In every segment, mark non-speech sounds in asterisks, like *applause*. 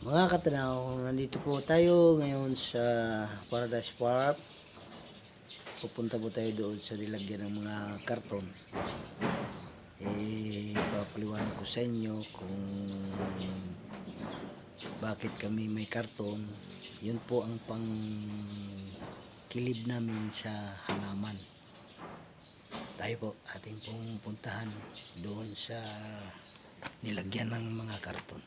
Mga katanaw, nandito po tayo ngayon sa Paradise Park. Pupunta po tayo doon sa nilagyan ng mga karton. Eh, papaliwanag ko sa inyo kung bakit kami may karton. Yun po ang pang kilib namin sa halaman. Tayo po ating pong puntahan doon sa nilagyan ng mga karton.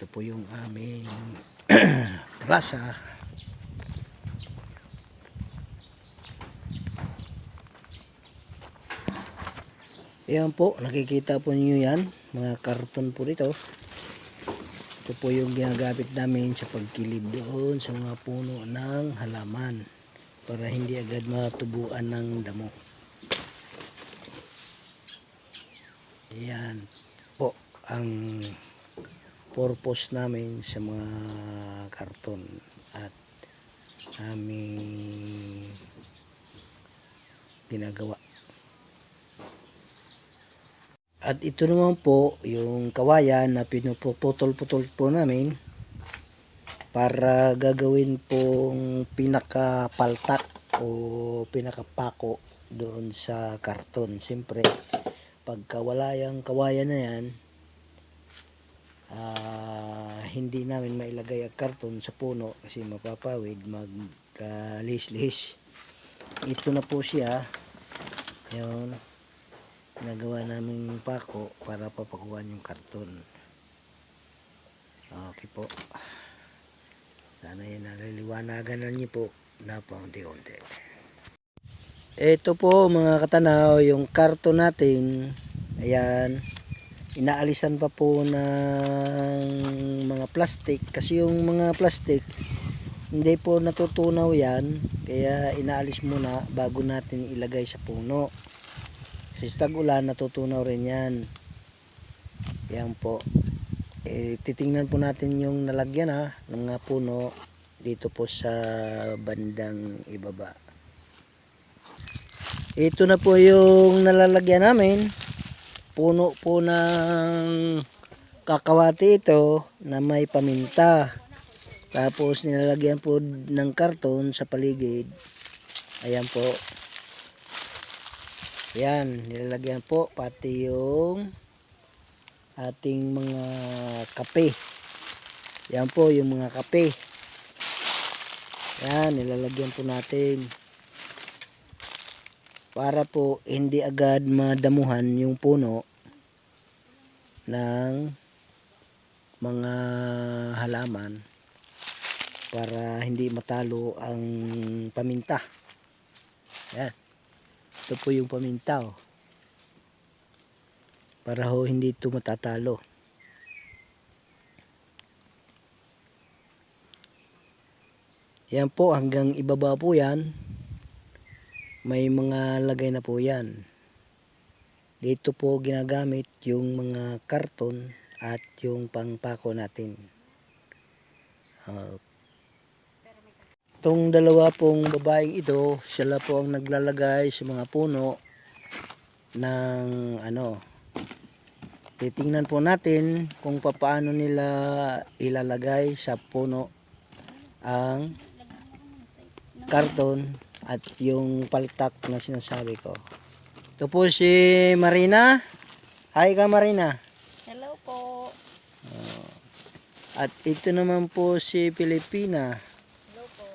Ito po yung aming *clears throat* rasa. Ayan po, nakikita po niyo yan. Mga karton po dito. Ito po yung ginagamit namin sa pagkilid doon sa mga puno ng halaman para hindi agad matubuan ng damo. Ayan po ang purpose namin sa mga karton at aming ginagawa. At ito naman po yung kawayan na pinuputol-putol po namin para gagawin pong pinakapaltak o pinakapako doon sa karton. Siyempre, pagka wala yung kawayan na yan, ah, hindi namin mailagay ang karton sa puno kasi mapapawid magkalis-lis. Ito na po siya. Yun. Nagawa namin pako para papakuhan yung karton. Okay po. Sana yan naliliwanagan na niyo po na paunti-unti. Ito po mga katanaw, yung karton natin. Ayan inaalisan pa po ng mga plastic. Kasi yung mga plastic hindi po natutunaw yan. Kaya inaalis muna bago natin ilagay sa puno. Kasi sa tag-ulan natutunaw rin yan. Yan po. Eh, titingnan po natin yung nalagyan ha ng mga puno dito po sa bandang ibaba. Ito na po yung nalalagyan namin puno po ng kakawati ito na may paminta. Tapos nilalagyan po ng karton sa paligid. Ayan po. Ayan, nilalagyan po pati yung ating mga kape. Yan po yung mga kape. Yan, nilalagyan po natin para po hindi agad madamuhan yung puno ng mga halaman para hindi matalo ang paminta. Yan. Ito po yung paminta. Oh. Para ho hindi ito matatalo. Yan po hanggang ibaba po yan. May mga lagay na po yan. Dito po ginagamit yung mga karton at yung pangpako natin. Uh, itong dalawa pong babaeng ito, sila po ang naglalagay sa mga puno ng ano. Titingnan po natin kung paano nila ilalagay sa puno ang karton at yung paltak na sinasabi ko. Ito po si Marina. Hi ka Marina. Hello po. At ito naman po si Pilipina. Hello po.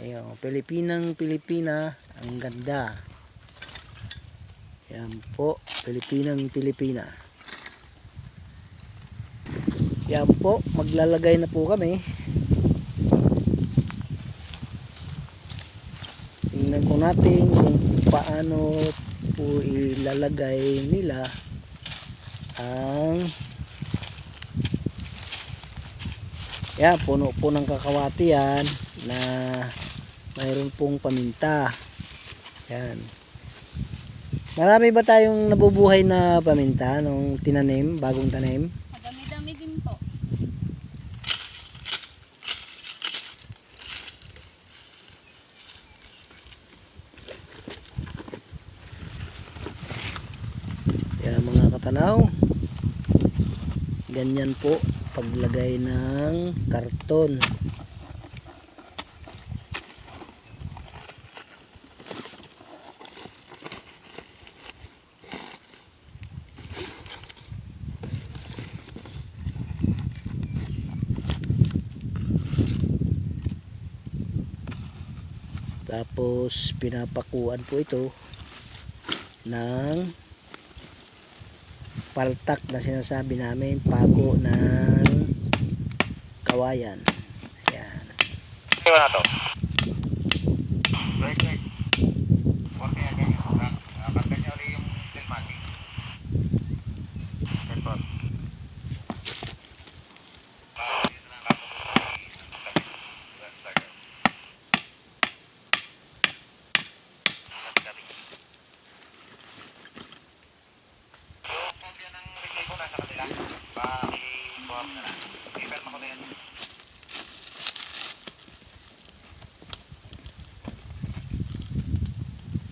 Ayun, Pilipinang Pilipina. Ang ganda. Yan po, Pilipinang Pilipina. Yan po, maglalagay na po kami. Tingnan po natin kung paano po ilalagay nila ang yan, puno po ng kakawati yan na mayroon pong paminta. Yan. Marami ba tayong nabubuhay na paminta nung tinanim, bagong tanim? Katanaw. ganyan po paglagay ng karton tapos pinapakuan po ito ng paltak na sinasabi namin pako ng kawayan ayan Iwan na to. Wait, wait. Huwag kaya ganyan. Ah, Kanta niyo rin yung filmati. Telepon. Ah, dito na lang ako. Yung kopya ng resibo nasa kanila. Paki-form na lang. I-film ako na yan.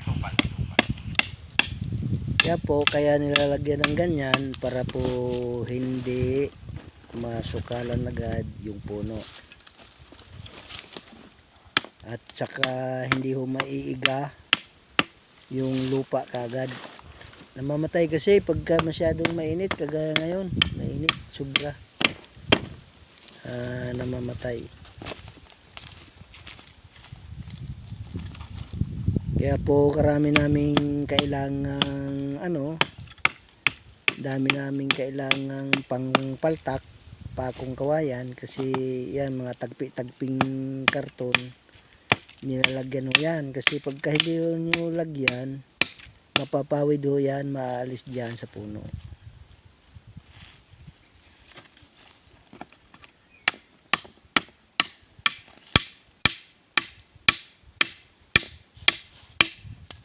Supan, supan. Kaya po kaya nilalagyan ng ganyan para po hindi masukalan agad yung puno. At saka hindi ho maiiga yung lupa kagad. Namamatay kasi pagka masyadong mainit kagaya ngayon mainit sobra. Ah, namamatay kaya po karami naming kailangang ano dami naming kailangang pangpaltak pakong kawayan kasi yan mga tagpi-tagping karton nilalagyan ho yan. Kasi pagka hindi nyo lagyan mapapawid ho yan maalis dyan sa puno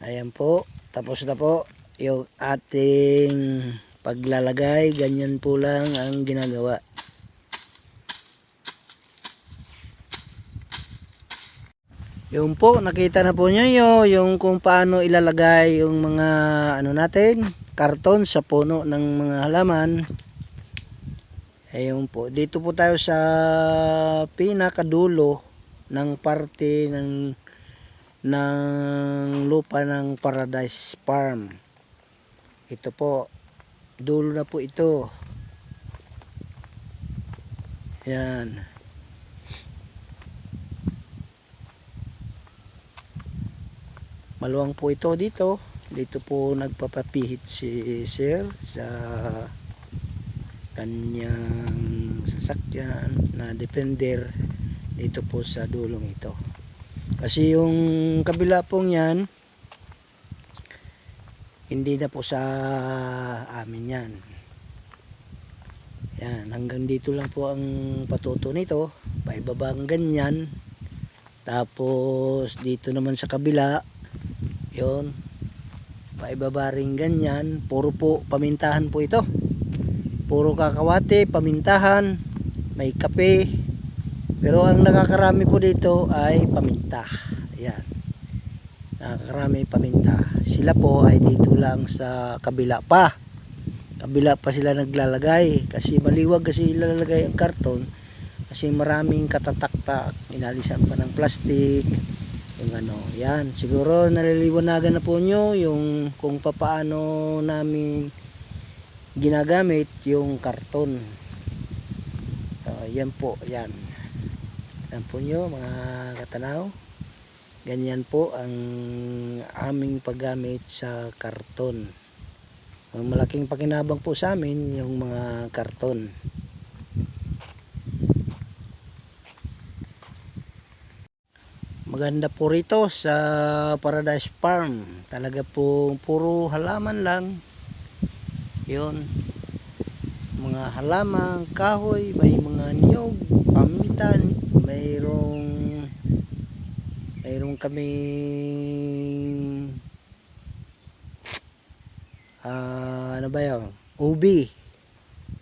ayan po. Tapos na po yung ating paglalagay. Ganyan po lang ang ginagawa. Yung po nakita na po nyo yun, yung kung paano ilalagay yung mga ano natin karton sa puno ng mga halaman. Ayun po. Dito po tayo sa pinakadulo ng parte ng ng lupa ng Paradise Farm. Ito po, dulo na po ito. Yan. Maluwang po ito dito. Dito po nagpapapihit si Sir sa kanyang sasakyan na defender dito po sa dulong ito. Kasi yung kabila pong yan, hindi na po sa amin yan. Yan, hanggang dito lang po ang patuto nito. Paibaba ang ganyan. Tapos dito naman sa kabila, yon paibaba rin ganyan. Puro po pamintahan po ito. Puro kakawate, pamintahan, may kape, pero ang nakakarami po dito ay paminta. Ayan. Nakakarami paminta. Sila po ay dito lang sa kabila pa. Kabila pa sila naglalagay. Kasi maliwag kasi ilalagay ang karton. Kasi maraming katataktak. Inalisan pa ng plastic. Yung ano. Yan. Siguro naliliwanagan na po nyo yung kung papaano namin ginagamit yung karton. So, yan po. Yan. Yan po mga katanaw. Ganyan po ang aming paggamit sa karton. Ang malaking pakinabang po sa amin yung mga karton. Maganda po rito sa Paradise Farm. Talaga po puro halaman lang. Yun. Mga halaman, kahoy, may mga niyog, pamitan, mayroong mayroong kaming ah ano ba yun? Ubi.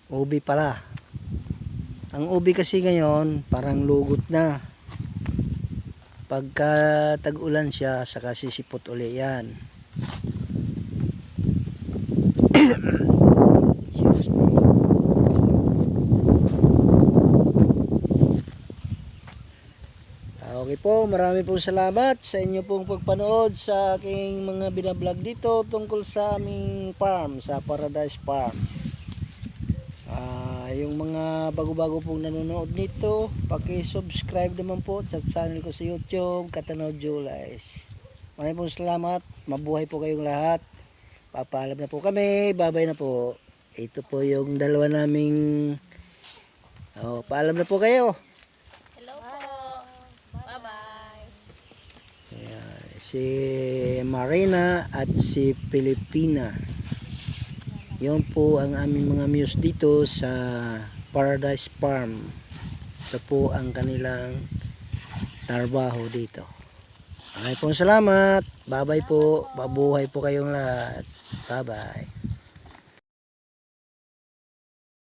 Ubi pala. Ang ubi kasi ngayon, parang lugot na. Pagka tag-ulan siya, saka sisipot uli yan. Marami pong salamat sa inyo pong pagpanood sa aking mga binablog dito tungkol sa aming farm, sa Paradise Farm. Ah, yung mga bago-bago pong nanonood nito, paki-subscribe naman po sa channel ko sa YouTube, Katanaw Julies. Maraming pong salamat. Mabuhay po kayong lahat. Papaalam na po kami. Babay na po. Ito po yung dalawa naming Oh, paalam na po kayo. Hello po. Bye-bye. Ayan, si Marina at si Pilipina. Yun po ang aming mga muse dito sa Paradise Farm. Ito po ang kanilang trabaho dito. Okay po salamat. Bye-bye po. Mabuhay po kayong lahat. Bye-bye.